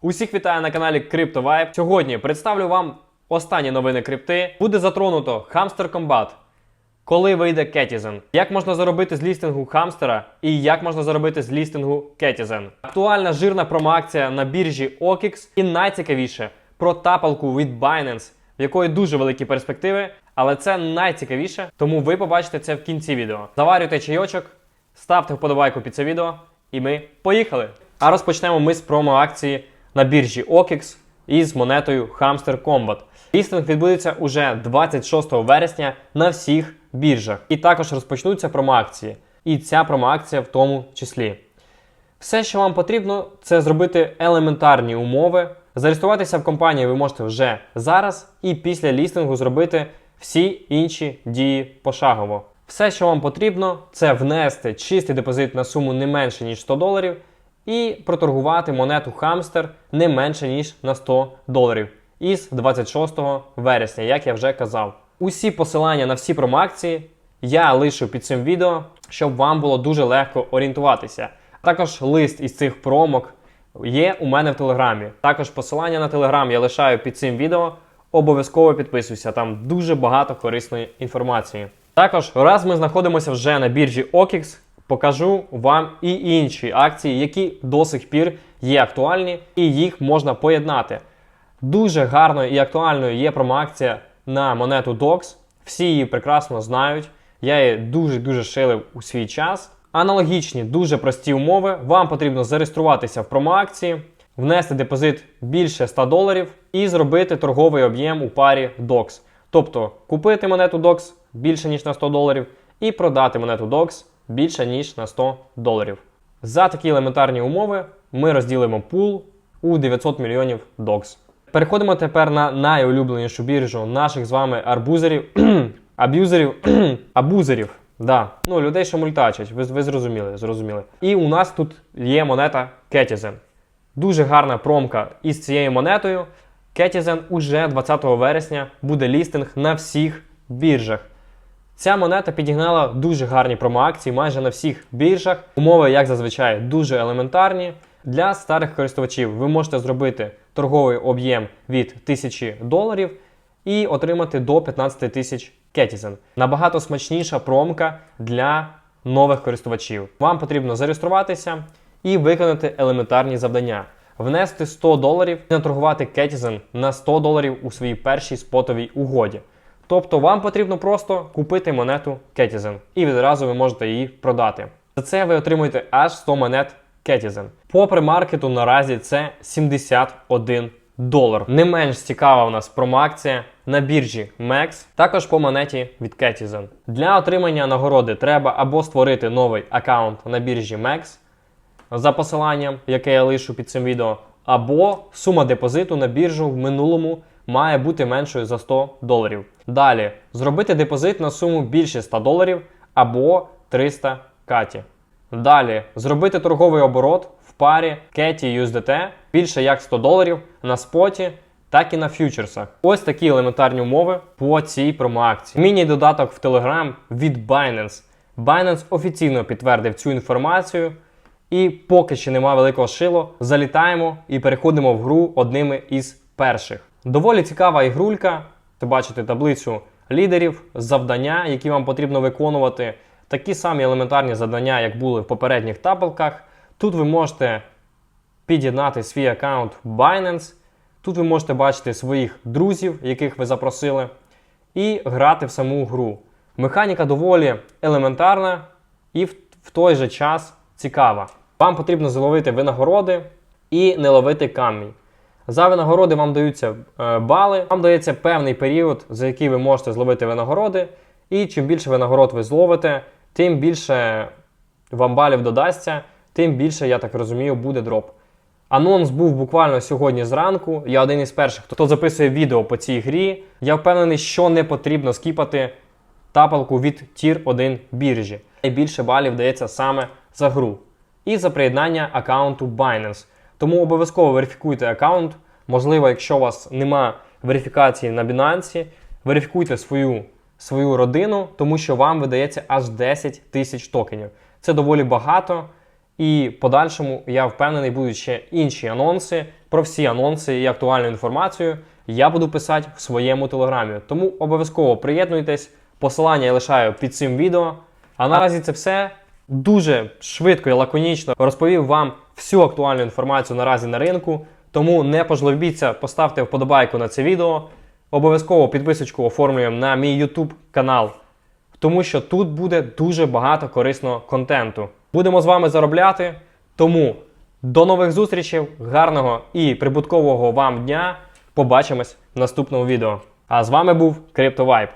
Усіх вітаю на каналі CryptoVibe. Сьогодні представлю вам останні новини крипти. Буде затронуто Hamster Combat. Коли вийде Кетізен? Як можна заробити з лістингу хамстера і як можна заробити з лістингу Кетізен? Актуальна жирна промоакція на біржі OKX і найцікавіше про тапалку від Binance, в якої дуже великі перспективи, але це найцікавіше, тому ви побачите це в кінці відео. Заварюйте чайочок, ставте вподобайку під це відео, і ми поїхали! А розпочнемо ми з промо-акції на біржі OKX із монетою Hamster Combat. Лістинг відбудеться уже 26 вересня на всіх біржах. І також розпочнуться промо-акції. І ця промо-акція в тому числі. Все, що вам потрібно, це зробити елементарні умови. Зареєструватися в компанії ви можете вже зараз, і після лістингу зробити всі інші дії пошагово. Все, що вам потрібно, це внести чистий депозит на суму не менше ніж 100 доларів і проторгувати монету Hamster не менше ніж на 100 доларів із 26 вересня, як я вже казав. Усі посилання на всі промоакції я лишу під цим відео, щоб вам було дуже легко орієнтуватися. Також лист із цих промок є у мене в телеграмі. Також посилання на телеграм я лишаю під цим відео. Обов'язково підписуйся, там дуже багато корисної інформації. Також, раз ми знаходимося вже на біржі OKX, покажу вам і інші акції, які до сих пір є актуальні, і їх можна поєднати. Дуже гарною і актуальною є промоакція на монету DOX. Всі її прекрасно знають. Я її дуже-дуже шилив у свій час. Аналогічні, дуже прості умови. Вам потрібно зареєструватися в промоакції, внести депозит більше 100 доларів і зробити торговий об'єм у парі DOX. Тобто купити монету DOX більше ніж на 100 доларів і продати монету DOX більше ніж на 100 доларів. За такі елементарні умови ми розділимо пул у 900 мільйонів DOX. Переходимо тепер на найулюбленішу біржу наших з вами арбузерів, аб'юзерів, абузерів. Да. Ну, людей, що мультачать, ви, ви зрозуміли, зрозуміли. І у нас тут є монета Кетізен. Дуже гарна промка із цією монетою. Кетізен уже 20 вересня буде лістинг на всіх біржах. Ця монета підігнала дуже гарні промоакції майже на всіх біржах. Умови, як зазвичай, дуже елементарні. Для старих користувачів ви можете зробити торговий об'єм від 1000 доларів і отримати до 15 тисяч кетізен. Набагато смачніша промка для нових користувачів. Вам потрібно зареєструватися і виконати елементарні завдання. Внести 100 доларів і наторгувати кетізен на 100 доларів у своїй першій спотовій угоді. Тобто вам потрібно просто купити монету Кетізен, і відразу ви можете її продати. За це ви отримуєте аж 100 монет Кетізен. По премаркету наразі це 71 долар. Не менш цікава у нас промоакція на біржі MEX, також по монеті від Кетізен. Для отримання нагороди треба або створити новий аккаунт на біржі MEX за посиланням, яке я лишу під цим відео, або сума депозиту на біржу в минулому має бути меншою за 100 доларів. Далі зробити депозит на суму більше 100 доларів або 300 каті. Далі зробити торговий оборот в парі Кеті USDT більше як 100 доларів на споті, так і на фьючерсах. Ось такі елементарні умови по цій промоакції. Міні-додаток в Telegram від Binance. Binance офіційно підтвердив цю інформацію. І поки ще немає великого шилу, залітаємо і переходимо в гру одними із перших. Доволі цікава ігрулька. Ви бачите таблицю лідерів, завдання, які вам потрібно виконувати. Такі самі елементарні завдання, як були в попередніх табелках. Тут ви можете під'єднати свій аккаунт Binance. Тут ви можете бачити своїх друзів, яких ви запросили, і грати в саму гру. Механіка доволі елементарна і в той же час цікава. Вам потрібно заловити винагороди і не ловити камінь. За винагороди вам даються е, бали, вам дається певний період, за який ви можете зловити винагороди. І чим більше винагород ви зловите, тим більше вам балів додасться, тим більше, я так розумію, буде дроп. Анонс був буквально сьогодні зранку. Я один із перших, хто записує відео по цій грі. Я впевнений, що не потрібно скіпати тапалку від Tier 1 біржі. Найбільше балів дається саме за гру і за приєднання аккаунту Binance. Тому обов'язково верифікуйте аккаунт. Можливо, якщо у вас нема верифікації на Binance, верифікуйте свою, свою родину, тому що вам видається аж 10 тисяч токенів. Це доволі багато. І подальшому я впевнений, будуть ще інші анонси. Про всі анонси і актуальну інформацію я буду писати в своєму телеграмі. Тому обов'язково приєднуйтесь. Посилання я лишаю під цим відео. А наразі це все дуже швидко і лаконічно розповів вам всю актуальну інформацію наразі на ринку. Тому не пожалобіться, поставте вподобайку на це відео. Обов'язково підписочку оформлюємо на мій YouTube канал, тому що тут буде дуже багато корисного контенту. Будемо з вами заробляти. Тому до нових зустрічей, гарного і прибуткового вам дня. Побачимось в наступному відео. А з вами був CryptoVibe.